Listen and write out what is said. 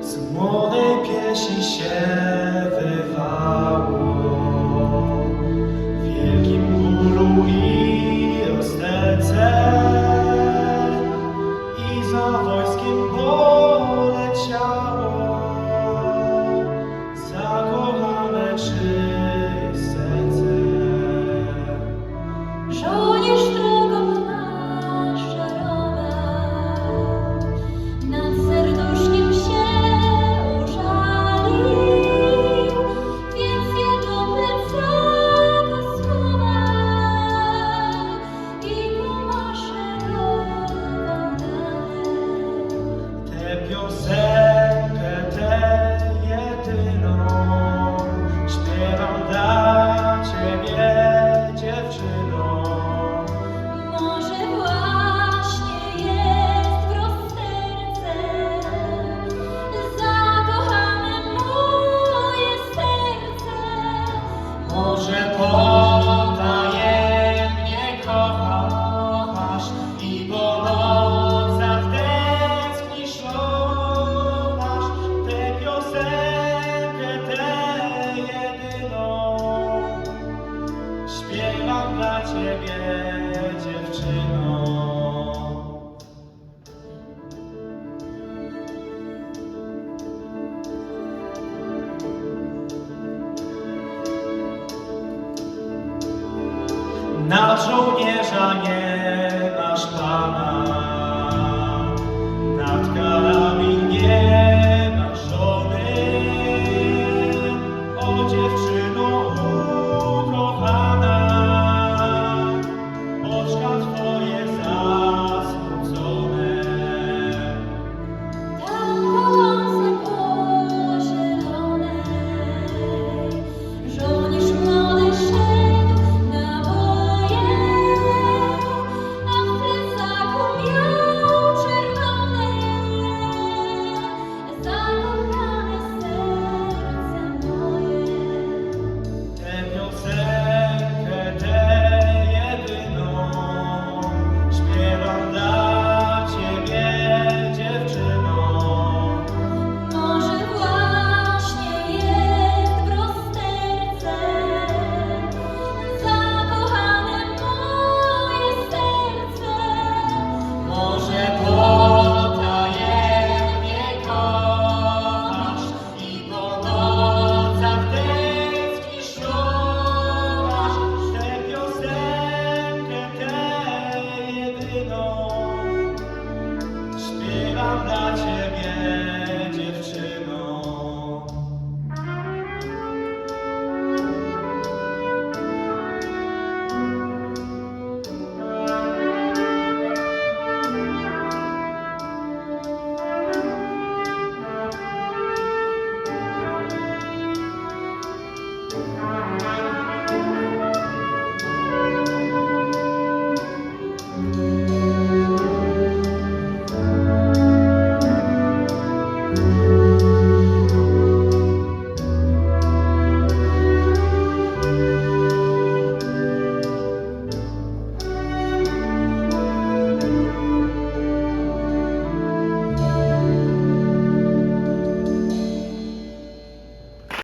z młodej pieśni się wywało. W wielkim bólu i rozterce i za wojskiem poleciało zakochane Na żołnierza nie Amen.